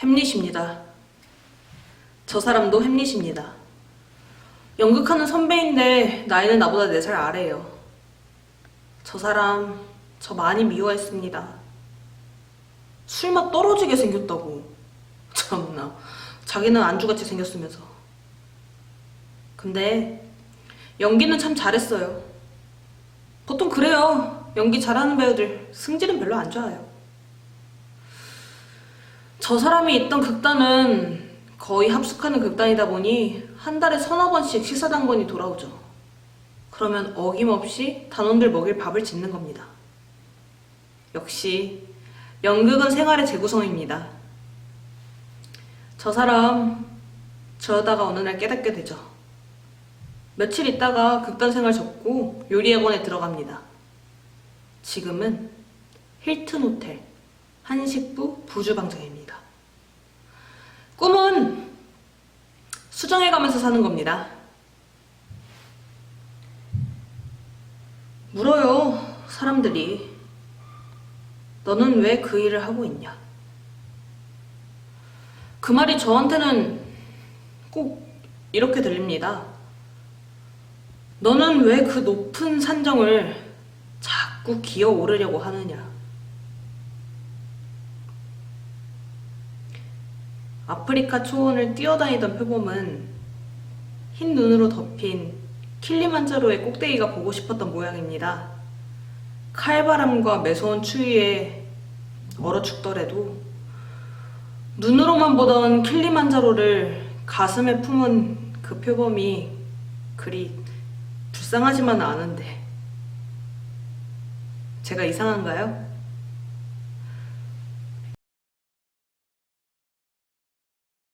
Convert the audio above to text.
햄릿입니다. 저 사람도 햄릿입니다. 연극하는 선배인데 나이는 나보다 4살 아래예요. 저 사람 저 많이 미워했습니다. 술맛 떨어지게 생겼다고. 참나. 자기는 안주같이 생겼으면서. 근데 연기는 참 잘했어요. 보통 그래요. 연기 잘하는 배우들 승질은 별로 안 좋아요. 저 사람이 있던 극단은 거의 합숙하는 극단이다 보니 한 달에 서너 번씩 식사 당번이 돌아오죠. 그러면 어김없이 단원들 먹일 밥을 짓는 겁니다. 역시 연극은 생활의 재구성입니다. 저 사람 저러다가 어느 날 깨닫게 되죠. 며칠 있다가 극단 생활 접고 요리학원에 들어갑니다. 지금은 힐튼 호텔 한식부 부주방장입니다. 꿈은 수정해 가면서 사는 겁니다. 물어요, 사람들이. 너는 왜 그 일을 하고 있냐? 그 말이 저한테는 꼭 이렇게 들립니다. 너는 왜 그 높은 산정을 자꾸 기어 오르려고 하느냐? 아프리카 초원을 뛰어다니던 표범은 흰 눈으로 덮인 킬리만자로의 꼭대기가 보고 싶었던 모양입니다. 칼바람과 매서운 추위에 얼어 죽더라도 눈으로만 보던 킬리만자로를 가슴에 품은 그 표범이 그리 불쌍하지만은 않은데 제가 이상한가요?